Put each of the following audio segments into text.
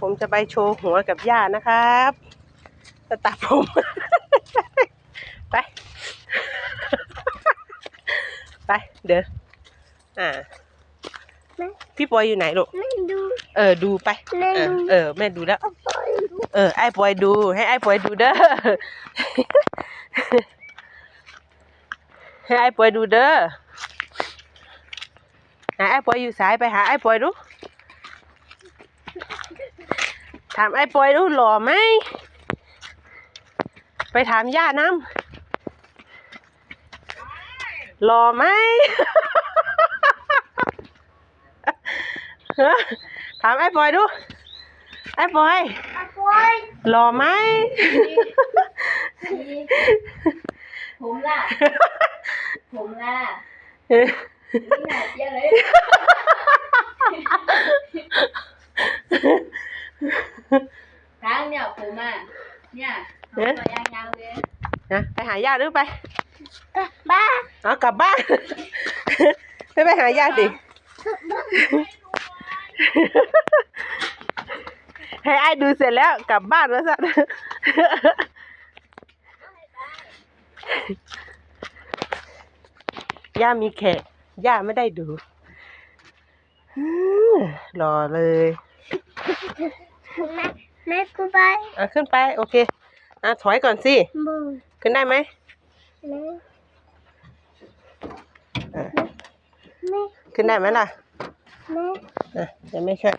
ผมจะไปโชว์หัวกับย่านะครับจะตัดผม ไป ไป เดี๋ยวอ่าแม่พี่ปอยอยู่ไหนลูกแม่ดูเออ ดูไปแม่เออดูเออ แม่ดูแล้วเอาไปดูเออ ไอ้ปอยดู ให้ไอ้ปอยดูเด้อ ให้ไอ้ปอยดูเด้อหาไอ้ปอยอยู่สายไปหาไอ้ปอยดู ถามไอ้ปอยดูหล่อไหม ไปถามย่าน้ำหล่อไหมฮะถามไอ้ปอยดู ไอ้ปอยเอาไปหล่อไหม ผมล่ะ ผมล่ะนี่หนาเยอะเลย ครั้งเนี่ยผมอะเนี่ยผมตัวยาวๆเลยนะไปหาญาติหรือไปกลับบ้านเอากลับบ้าน ไม่ไปหาญาติดิ ให้ไอ้ดูเสร็จแล้วกลับบ้านแล้วสัตว์ย่ามีแขกย่าไม่ได้ดูอื้อรอเลย แม่ แม่กูไปอะขึ้นไป โอเค อะถอยก่อนสิมือขึ้นได้ไหมแม่อะแม่ขึ้นได้ไหมล่ะ แม่อะเดี๋ยวไม่ช่วย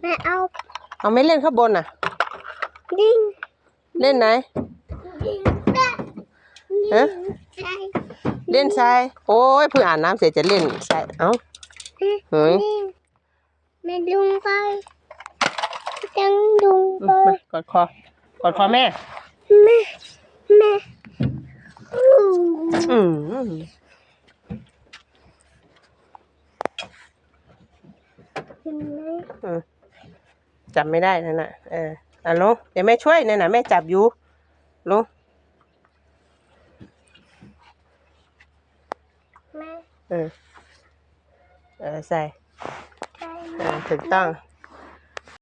แม่เอาเอาไม่เล่นข้างบนอะ ดิ้งเล่นไหน ดิ้งได้ฮะใช่เล่นทราย โอ้ยเพิ่งอาบน้ำเสร็จจะเล่นทราย เอ้า เฮ้ยดิ้ง แม่ลุงไปจังลุงอืไปมมากอดคอกอดคอแม่ แม่แม่อู้อืมเห็นไหมอืมจับไม่ได้นั่นน่ะเอออะลงเดี๋ยวแม่ช่วยนั่นน่ะแม่จับอยู่ลงแม่เออเออใส่ใช่เออ ถูกต้อง